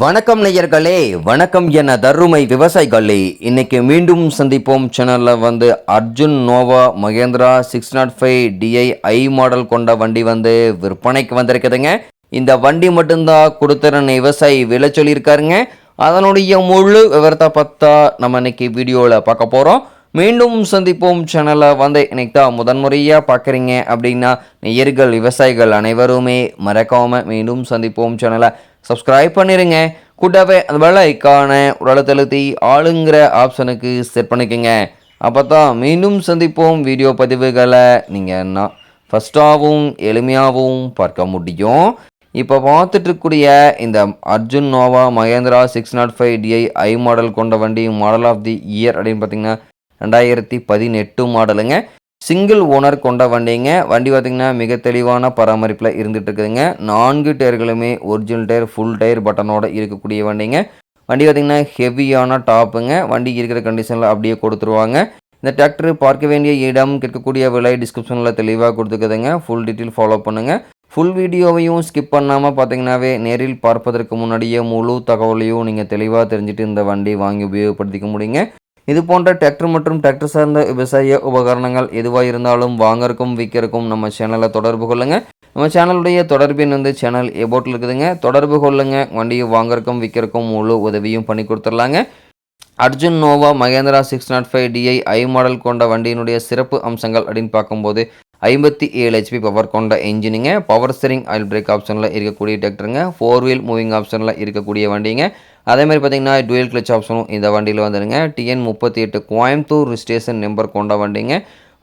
வணக்கம் நேயர்களே வணக்கம் என தருமை விவசாயிகளே. இன்னைக்கு மீண்டும் சந்திப்போம் சேனலில் வந்து Arjun Novo Mahindra six naught five DI I model கொண்ட வண்டி வந்து விற்பனைக்கு வந்திருக்குதுங்க. இந்த வண்டி மட்டும்தான் கொடுத்துறன்னு விவசாயி விலை சொல்லியிருக்காருங்க. அதனுடைய முழு விவரத்தை பார்த்தா நம்ம இன்னைக்கு வீடியோவில் பார்க்க போகிறோம் மீண்டும் சந்திப்போம் சேனலை வந்து இன்னைக்கு தான் முதன்முறையாக பார்க்குறீங்க அப்படின்னா நேயர்கள் விவசாயிகள் அனைவருமே மறக்காமல் மீண்டும் சந்திப்போம் சேனலை சப்ஸ்கிரைப் பண்ணிடுங்க கூட்டாவே அந்த வெள்ளை ஐக்கான உடலத்தழுத்தி ஆளுங்கிற ஆப்ஷனுக்கு செட் பண்ணிக்கோங்க. அப்போ தான் மீண்டும் சந்திப்போம் வீடியோ பதிவுகளை நீங்கள் என்ன ஃபஸ்ட்டாகவும் எளிமையாகவும் பார்க்க முடியும். இப்போ பார்த்துட்டு இருக்கக்கூடிய இந்த Arjun Novo Mahindra six naught five DI I model கொண்ட வண்டி மாடல் ஆஃப் தி இயர் அப்படின்னு பார்த்தீங்கன்னா ரெண்டாயிரத்தி பதினெட்டு மாடலுங்க சிங்கிள் ஓனர் கொண்ட வண்டிங்க. வண்டி பார்த்திங்கன்னா மிக தெளிவான பராமரிப்பில் இருந்துகிட்டு இருக்குதுங்க நான்கு டயர்களுமே ஒரிஜினல் டயர் ஃபுல் டயர் பட்டனோடு இருக்கக்கூடிய வண்டிங்க. வண்டி பார்த்திங்கன்னா ஹெவியான டாப்புங்க. வண்டி இருக்கிற கண்டிஷனில் அப்படியே கொடுத்துருவாங்க. இந்த டிராக்டர் பார்க்க வேண்டிய இடம் கேட்கக்கூடிய விலை டிஸ்கிரிப்ஷனில் தெளிவாக கொடுத்துக்குதுங்க ஃபுல் டீட்டெயில் ஃபாலோ பண்ணுங்கள் ஃபுல் வீடியோவையும் ஸ்கிப் பண்ணாமல் பார்த்தீங்கன்னாவே நேரில் பார்ப்பதற்கு முன்னாடியே முழு தகவலையும் நீங்கள் தெளிவாக தெரிஞ்சுட்டு இந்த வண்டி வாங்கி உபயோகப்படுத்திக்க முடியுங்க. இது போன்ற டிராக்டர் மற்றும் டிராக்டர் சார்ந்த விவசாய உபகரணங்கள் எதுவாக இருந்தாலும் வாங்கறக்கும் விற்கிறக்கும் நம்ம சேனலை தொடர்பு கொள்ளுங்க. நம்ம சேனலுடைய தொடர்பின் வந்து சேனல் எபோட்டில் இருக்குதுங்க. தொடர்பு கொள்ளுங்க. வண்டியை வாங்கறக்கும் விற்கிறக்கும் முழு உதவியும் பண்ணி கொடுத்துர்லாங்க Arjun Novo Mahindra six naught five DI I model கொண்ட வண்டியினுடைய சிறப்பு அம்சங்கள் அப்படின்னு பார்க்கும்போது ஐம்பத்தி ஏழு ஹெச்பி பவர் கொண்ட என்ஜினுங்க பவர் ஸ்டரிங் ஆயில் பிரேக் ஆப்ஷனில் இருக்கக்கூடிய டிராக்டருங்க ஃபோர் வீல் மூவிங் ஆப்ஷனில் இருக்கக்கூடிய வண்டிங்க. அதே மாதிரி பார்த்தீங்கன்னா டுவெல் கிளச் ஆப்ஷனும் இந்த வண்டியில் வந்துடுங்க டிஎன் முப்பத்தி எட்டு கோயம்புத்தூர் ஸ்டேஷன் நம்பர் கொண்ட வண்டிங்க.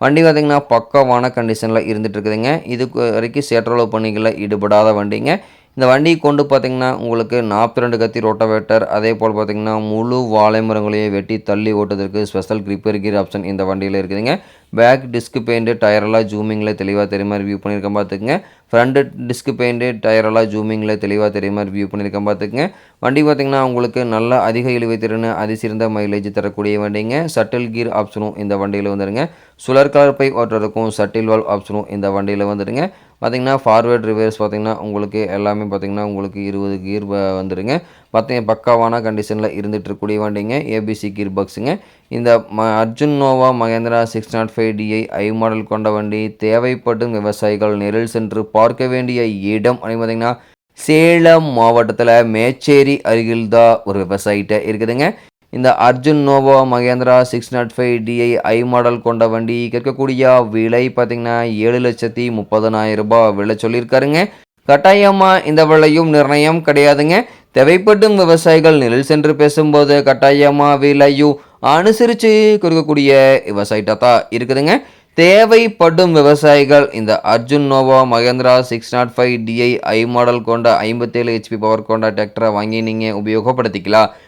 வண்டி பார்த்திங்கன்னா பக்கமான கண்டிஷனில் இருந்துட்டு இருக்குதுங்க இதுக்கு வரைக்கும் சேற்றளவு பணிகளில் ஈடுபடாத வண்டிங்க. இந்த வண்டி கொண்டு பார்த்திங்கன்னா உங்களுக்கு நாற்பத்தி ரெண்டு கத்தி ரோட்டோவேட்டர் அதே போல் பார்த்தீங்கன்னா முழு வாழை மரங்களையும் வெட்டி தள்ளி ஓட்டுறதுக்கு ஸ்பெஷல் கிரிப்பர் கீர் ஆப்ஷன் இந்த வண்டியில் இருக்குதுங்க. பேக் டிஸ்க் பெயிண்ட்டு டயரெல்லாம் ஜூமிங்கில் தெளிவாக தெரியுற மாதிரி வியூ பண்ணியிருக்கேன் பார்த்துக்குங்க. ஃப்ரண்ட் டிஸ்க் பெயிண்ட்டு டயரெல்லாம் ஜூமிங்கில் தெளிவாக தெரியுற மாதிரி வியூ பண்ணியிருக்கேன் பார்த்துக்குங்க. வண்டி பார்த்திங்கன்னா உங்களுக்கு நல்ல அதிக இழுவை திறன் அதிசிறந்த மைலேஜ் தரக்கூடிய வண்டிங்க. சட்டில் கீர் ஆப்ஷனும் இந்த வண்டியில் வந்துடுங்க சுழற் கலர் பை ஓட்டுறதுக்கும் சட்டில் வால் ஆப்ஷனும் இந்த வண்டியில் வந்துடுங்க பார்த்திங்கன்னா ஃபார்வேர்ட் ரிவர்ஸ் பார்த்திங்கன்னா உங்களுக்கு எல்லாமே பார்த்திங்கன்னா உங்களுக்கு இருபது கீர் வந்துடுங்க பார்த்தீங்க பக்காவான கண்டிஷனில் இருந்துட்டு இருக்கக்கூடிய வண்டிங்க. ஏபிசி கீர் பாக்ஸுங்க இந்த ம Arjun Novo Mahindra six naught five DI I model கொண்ட வண்டி. தேவைப்படும் விவசாயிகள் நேரில் சென்று பார்க்க வேண்டிய இடம் அப்படின்னு பார்த்திங்கன்னா சேலம் மாவட்டத்தில் மேச்சேரி அருகில்தான் ஒரு விவசாயிட்ட இருக்குதுங்க. இந்த Arjun Novo Mahindra six naught five DI I model கொண்ட வண்டி கேட்கக்கூடிய விலை பார்த்திங்கன்னா ஏழு லட்சத்தி முப்பதனாயிரம் ரூபாய் விலை சொல்லியிருக்காருங்க. கட்டாயமாக இந்த விலையும் நிர்ணயம் கிடையாதுங்க. தேவைப்படும் விவசாயிகள் நிழல் சென்று பேசும்போது கட்டாயமாக விலையும் அனுசரித்து கொடுக்கக்கூடிய விவசாயிட்ட தான் இருக்குதுங்க. தேவைப்படும் விவசாயிகள் இந்த Arjun Novo Mahindra six naught five DI I model கொண்ட ஐம்பத்தேழு ஹெச்பி பவர் கொண்ட டிராக்டரை வாங்கி நீங்கள் உபயோகப்படுத்திக்கலாம்.